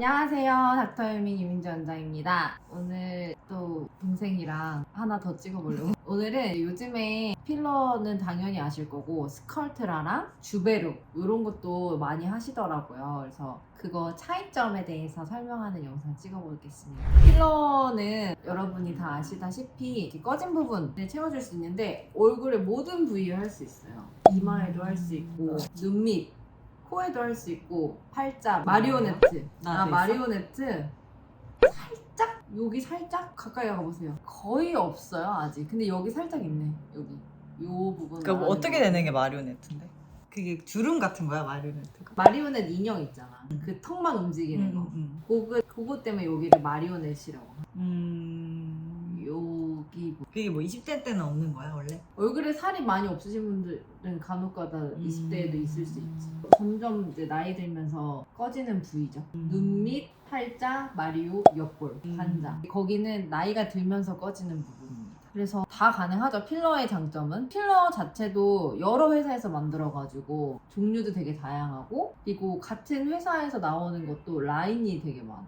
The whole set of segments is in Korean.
안녕하세요. 닥터유민 유민재 원장입니다. 오늘 또 동생이랑 하나 더 찍어보려고. 오늘은 요즘에 필러는 당연히 아실 거고 스컬트라랑 주베룩 이런 것도 많이 하시더라고요. 그래서 그거 차이점에 대해서 설명하는 영상 찍어보겠습니다. 필러는 여러분이 다 아시다시피 꺼진 부분을 채워줄 수 있는데 얼굴의 모든 부위에 할 수 있어요. 이마에도 할 수 있고 눈 밑, 코에도 할 수 있고 팔자, 마리오네트. 아 나도 있어? 마리오네트 살짝 여기 살짝 가까이 가보세요. 거의 없어요 아직. 근데 여기 살짝 있네 여기 요 부분. 그러니까 뭐 어떻게 되는 게 마리오네트인데? 그게 주름 같은 거야 마리오네트가? 마리오넷 인형 있잖아. 그 턱만 움직이는 거. 음, 그거 그거 때문에 여기를 마리오넷이라고. 음. 뭐. 그게 뭐 20대 때는 없는 거야 원래? 얼굴에 살이 많이 없으신 분들은 간혹가다 음. 20대에도 있을 수 있지. 점점 이제 나이 들면서 꺼지는 부위죠. 음. 눈 밑, 팔자, 마리오, 옆볼, 음. 반자. 거기는 나이가 들면서 꺼지는 부분입니다. 그래서 다 가능하죠. 필러의 장점은 필러 자체도 여러 회사에서 만들어가지고 종류도 되게 다양하고 그리고 같은 회사에서 나오는 것도 라인이 되게 많아.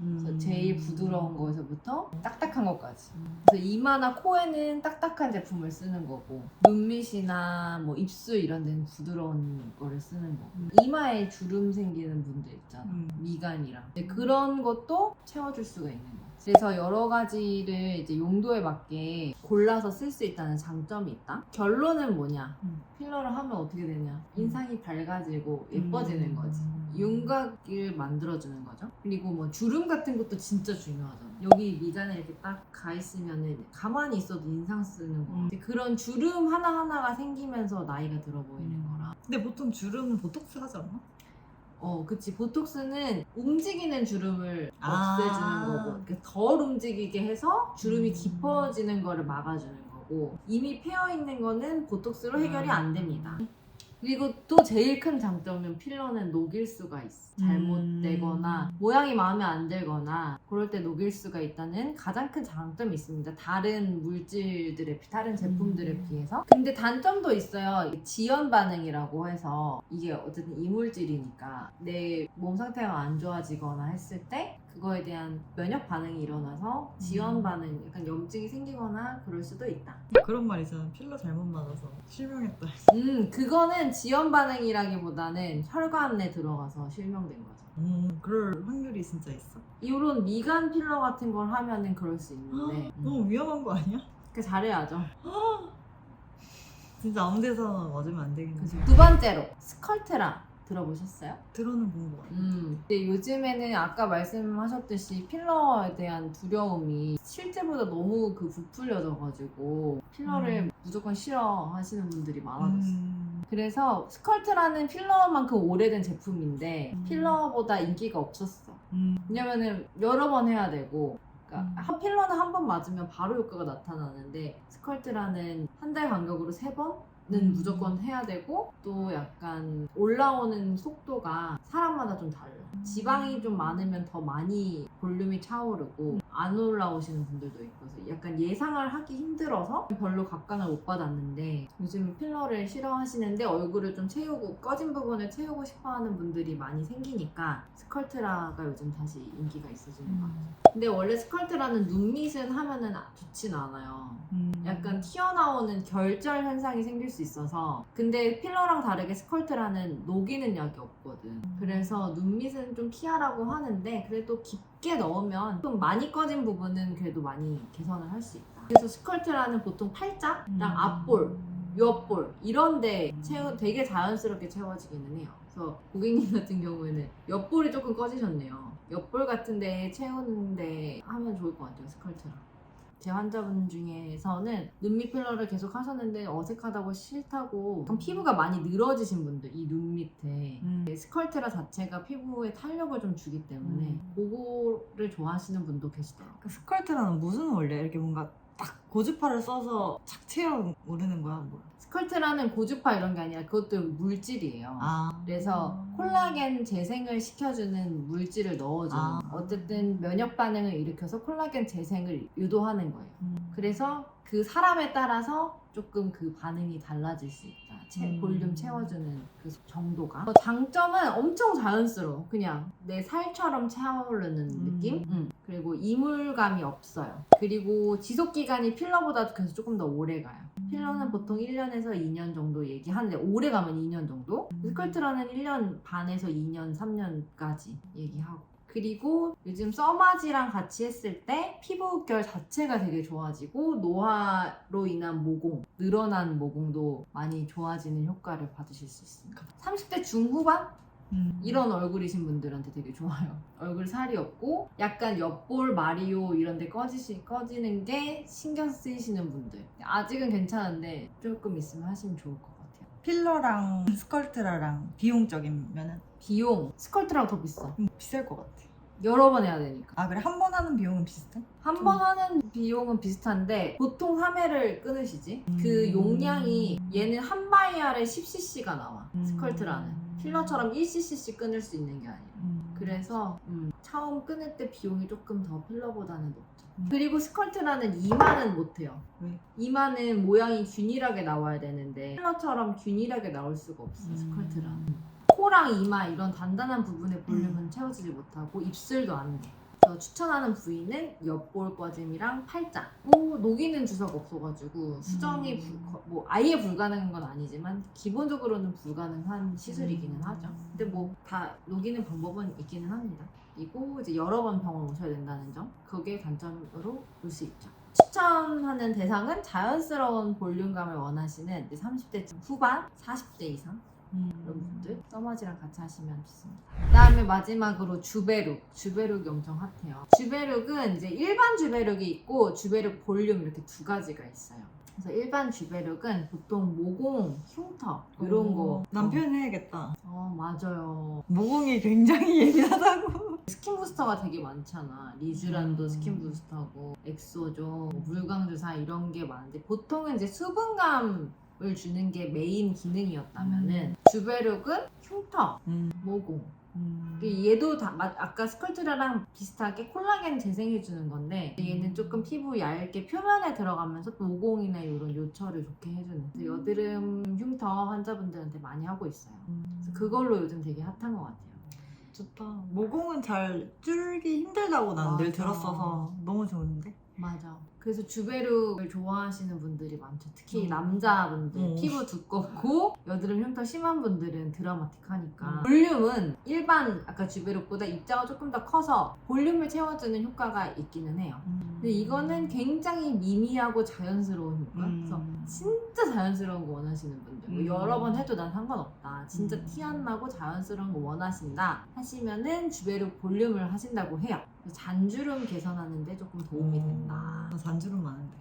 그래서 음. 제일 부드러운 거에서부터 딱딱한 것까지. 음. 그래서 이마나 코에는 딱딱한 제품을 쓰는 거고 눈밑이나 뭐 입술 이런 데는 부드러운 거를 쓰는 거고 음. 이마에 주름 생기는 분들 있잖아 음. 미간이랑 근데 그런 것도 채워줄 수가 있는 거 그래서 여러 가지를 이제 용도에 맞게 골라서 쓸 수 있다는 장점이 있다 결론은 뭐냐 음. 필러를 하면 어떻게 되냐 인상이 밝아지고 예뻐지는 음. 거지 윤곽을 만들어주는 거죠. 그리고 뭐 주름 같은 것도 진짜 중요하잖아. 여기 미간에 이렇게 딱 가 있으면은 가만히 있어도 인상 쓰는 거. 음. 그런 주름 하나 하나가 생기면서 나이가 들어 보이는 음. 거라. 근데 보통 주름은 보톡스 하지 않나? 어, 그치. 보톡스는 움직이는 주름을 아. 없애주는 거고, 그러니까 덜 움직이게 해서 주름이 음. 깊어지는 거를 막아주는 거고, 이미 패어 있는 거는 보톡스로 해결이 음. 안 됩니다. 그리고 또 제일 큰 장점은 필러는 녹일 수가 있어. 잘못되거나 음. 모양이 마음에 안 들거나 그럴 때 녹일 수가 있다는 가장 큰 장점이 있습니다. 다른 물질들에 비- 다른 제품들에 음. 비해서. 근데 단점도 있어요. 지연 반응이라고 해서 이게 어쨌든 이물질이니까 내 몸 상태가 안 좋아지거나 했을 때 그거에 대한 면역 반응이 일어나서 지연 음. 반응, 약간 염증이 생기거나 그럴 수도 있다. 그런 말 있잖아 필러 잘못 맞아서 실명했다 음, 그거는 지연 반응이라기보다는 혈관에 들어가서 실명된 거죠. 음 그럴 확률이 진짜 있어? 이런 미간 필러 같은 걸 하면은 그럴 수 있는데 음, 너무 위험한 거 아니야? 그 잘해야죠. 진짜 아무 데서나 맞으면 안 되겠네 그죠. 두 번째로 스컬트라 들어보셨어요? 들어는 본거 같아 음. 근데 요즘에는 아까 말씀하셨듯이 필러에 대한 두려움이 실제보다 너무 그 부풀려져가지고 필러를 음. 무조건 싫어하시는 분들이 많아졌어요. 음. 그래서 스컬트라는 필러만큼 오래된 제품인데 음. 필러보다 인기가 없었어. 음. 왜냐면은 여러 번 해야 되고 그러니까 음. 한 필러는 한 번 맞으면 바로 효과가 나타나는데 스컬트라는 한 달 간격으로 세 번 은 음. 무조건 해야 되고 또 약간 올라오는 속도가 사람마다 좀 달라. 음. 지방이 좀 많으면 더 많이 볼륨이 차오르고 안 올라오시는 분들도 있고 그래서 약간 예상을 하기 힘들어서 별로 각광을 못 받았는데 요즘 필러를 싫어하시는데 얼굴을 좀 채우고 꺼진 부분을 채우고 싶어하는 분들이 많이 생기니까 스컬트라가 요즘 다시 인기가 있어지는 것 같아요. 근데 원래 스컬트라는 눈밑은 하면은 좋진 않아요. 음. 약간 튀어나오는 결절 현상이 생길 수 있어서 근데 필러랑 다르게 스컬트라는 녹이는 약이 없거든 그래서 눈밑은 좀 피하라고 하는데 그래도 깊게 넣으면 좀 많이 꺼진 부분은 그래도 많이 개선을 할 수 있다 그래서 스컬트라는 보통 팔자랑 음. 앞볼 옆볼 이런데 채워 되게 자연스럽게 채워지기는 해요. 그래서 고객님 같은 경우에는 옆볼이 조금 꺼지셨네요. 옆볼 같은데 채우는데 하면 좋을 것 같아요. 스컬트랑. 제 환자분 중에서는 눈밑 필러를 계속 하셨는데 어색하다고 싫다고 피부가 많이 늘어지신 분들 이 눈 밑에 음. 스컬트라 자체가 피부에 탄력을 좀 주기 때문에 음. 그거를 좋아하시는 분도 계시더라고요. 그 스컬트라는 무슨 원리야? 이렇게 뭔가 딱 고주파를 써서 착 채워 오르는 거야? 뭐. 스컬트라는 고주파 이런 게 아니라 그것도 물질이에요. 아. 그래서 콜라겐 재생을 시켜주는 물질을 넣어주는 아. 거예요. 어쨌든 면역 반응을 일으켜서 콜라겐 재생을 유도하는 거예요. 음. 그래서 그 사람에 따라서 조금 그 반응이 달라질 수 있다. 채- 음. 볼륨 채워주는 그 정도가. 어, 장점은 엄청 자연스러워. 그냥 내 살처럼 차오르는 음. 느낌? 음. 그리고 이물감이 없어요. 그리고 지속기간이 필러보다 그래서 조금 더 오래 가요. 필러는 보통 1년에서 2년 정도 얘기하는데 오래 가면 2년 정도? 스컬트라는 1년 반에서 2년 3년까지 얘기하고 그리고 요즘 써마지랑 같이 했을 때 피부 결 자체가 되게 좋아지고 노화로 인한 모공, 늘어난 모공도 많이 좋아지는 효과를 받으실 수 있습니다. 30대 중후반? 음. 이런 얼굴이신 분들한테 되게 좋아요. 얼굴 살이 없고 약간 옆볼 마리오 이런 데 꺼지시, 꺼지는 게 신경 쓰이시는 분들. 아직은 괜찮은데 조금 있으면 하시면 좋을 것 같아요. 필러랑 스컬트라랑 비용적이면은 비용 스컬트랑 더 비싸. 좀 비쌀 것 같아. 여러 번 해야 되니까. 아 그래 한 번 하는 비용은 비슷해? 한 번 하는 비용은 비슷한데 보통 3회를 끊으시지 그 음. 용량이 얘는 한 바이알에 10cc가 나와 음. 스컬트라는 필러처럼 1cc씩 끊을 수 있는 게 아니에요 음. 그래서 음, 처음 끊을 때 비용이 조금 더 필러보다는 높죠 음. 그리고 스컬트라는 이마는 못해요 왜? 이마는 모양이 균일하게 나와야 되는데 필러처럼 균일하게 나올 수가 없어 요 음. 스컬트라는 코랑 이마 이런 단단한 부분의 볼륨은 채워지지 못하고 입술도 안 돼. 저 추천하는 부위는 옆볼 꺼짐이랑 팔짱. 뭐 녹이는 주사가 없어가지고 수정이 음. 불- 거- 뭐 아예 불가능한 건 아니지만 기본적으로는 불가능한 시술이기는 음. 하죠. 근데 뭐 다 녹이는 방법은 있기는 합니다. 그리고 이제 여러 번 병원 오셔야 된다는 점, 그게 단점으로 볼 수 있죠. 추천하는 대상은 자연스러운 볼륨감을 원하시는 이제 30대 후반, 40대 이상 음. 이런 분들 써마지랑 같이 하시면 좋습니다. 그다음에 마지막으로 주베룩. 주베룩이 엄청 핫해요. 주베룩은 이제 일반 주베룩이 있고 주베룩 볼륨 이렇게 두 가지가 있어요. 그래서 일반 주베룩은 보통 모공, 흉터 이런 거. 어, 남편 해야겠다. 어 맞아요. 모공이 굉장히 예민하다고. 스킨 부스터가 되게 많잖아. 리쥬란도 음. 스킨 부스터고 엑소조, 뭐 물광주사 이런 게 많은데 보통은 이제 수분감 을 주는 게 메인 기능이었다면은 주베룩은 흉터, 음. 모공. 음. 얘도 다 마- 아까 스컬트라랑 비슷하게 콜라겐 재생해 주는 건데 얘는 조금 피부 얇게 표면에 들어가면서 또 모공이나 이런 요철을 좋게 해주는 그래서 여드름 흉터 환자분들한테 많이 하고 있어요. 그래서 그걸로 요즘 되게 핫한 것 같아요. 좋다. 모공은 잘 줄기 힘들다고 난 늘 맞아. 들었어서 너무 좋은데. 맞아. 그래서 주베룩을 좋아하시는 분들이 많죠. 특히 음. 남자분들 음. 피부 두껍고 여드름 흉터 심한 분들은 드라마틱하니까 음. 볼륨은 일반 아까 주베룩보다 입자가 조금 더 커서 볼륨을 채워주는 효과가 있기는 해요. 근데 이거는 굉장히 미미하고 자연스러운 효과. 음. 그래서 진짜 자연스러운 거 원하시는 분들, 뭐 음. 여러 번 해도 난 상관없다. 진짜 음. 티안 나고 자연스러운 거 원하신다 하시면은 주베룩 볼륨을 하신다고 해요. 그래서 잔주름 개선하는데 조금 도움이 된다. 나 잔주름 많은데.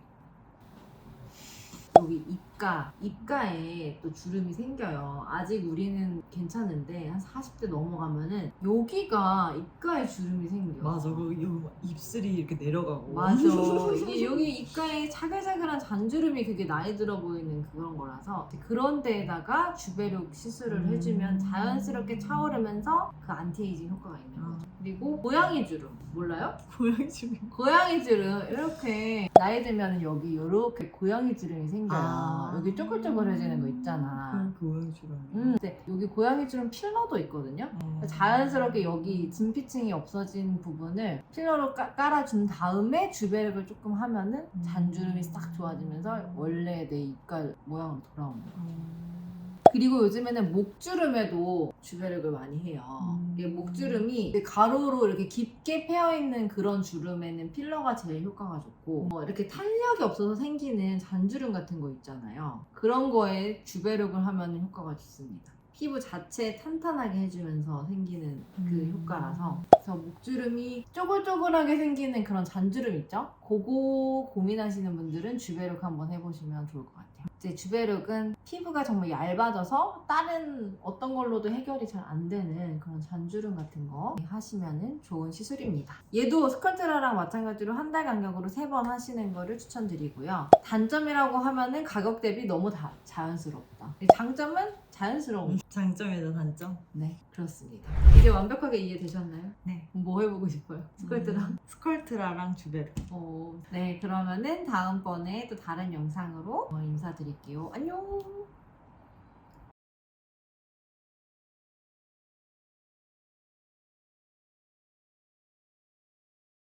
여기 입가, 입가에 또 주름이 생겨요. 아직 우리는 괜찮은데 한 40대 넘어가면은 여기가 입가에 주름이 생겨. 맞아. 그 요- 입술이 이렇게 내려가고. 맞아. 이게 여기 입가에 차글차글한 잔주름이 그게 나이 들어 보이는 그런 거라서 그런 데에다가 주베룩 시술을 음. 해주면 자연스럽게 차오르면서 그 안티에이징 효과가 있는 아. 거죠. 그리고 고양이 주름 몰라요? 고양이 주름. 고양이 주름 이렇게 나이 들면 여기 이렇게 고양이 주름이 생겨 요. 아. 여기 쪼글쪼글해지는 거 있잖아. 그 고양이 주름. 음, 근데 여기 고양이 주름 필러도 있거든요. 어. 자연스럽게 여기 진피층이 없어진 부분을 필러로 까- 깔아준 다음에 주베룩을 조금 하면은 음. 잔주름이 싹 좋아지면서 원래 내 입갈 모양으로 거예요. 음. 그리고 요즘에는 목주름에도 주베룩을 많이 해요. 음. 이게 목주름이 가로로 이렇게 깊게 패여 있는 그런 주름에는 필러가 제일 효과가 좋고 뭐 이렇게 탄력이 없어서 생기는 잔주름 같은 거 있잖아요. 그런 거에 주베룩을 하면 효과가 좋습니다. 피부 자체 탄탄하게 해주면서 생기는 그 음. 효과라서 그래서 목주름이 쪼글쪼글하게 생기는 그런 잔주름 있죠? 그거 고민하시는 분들은 주베룩 한번 해보시면 좋을 것 같아요. 이제 주베룩은 피부가 정말 얇아져서 다른 어떤 걸로도 해결이 잘 안 되는 그런 잔주름 같은 거 하시면은 좋은 시술입니다. 얘도 스컬트라랑 마찬가지로 한 달 간격으로 세 번 하시는 거를 추천드리고요. 단점이라고 하면은 가격 대비 너무 다 자연스럽다. 장점은 자연스러움. 장점이다 단점. 네, 그렇습니다. 이제 완벽하게 이해되셨나요? 네. 뭐 해보고 싶어요? 스컬트랑. 음, 스컬트라랑 주베르. 어, 네, 그러면은 다음번에 또 다른 영상으로 어, 인사드릴게요. 안녕!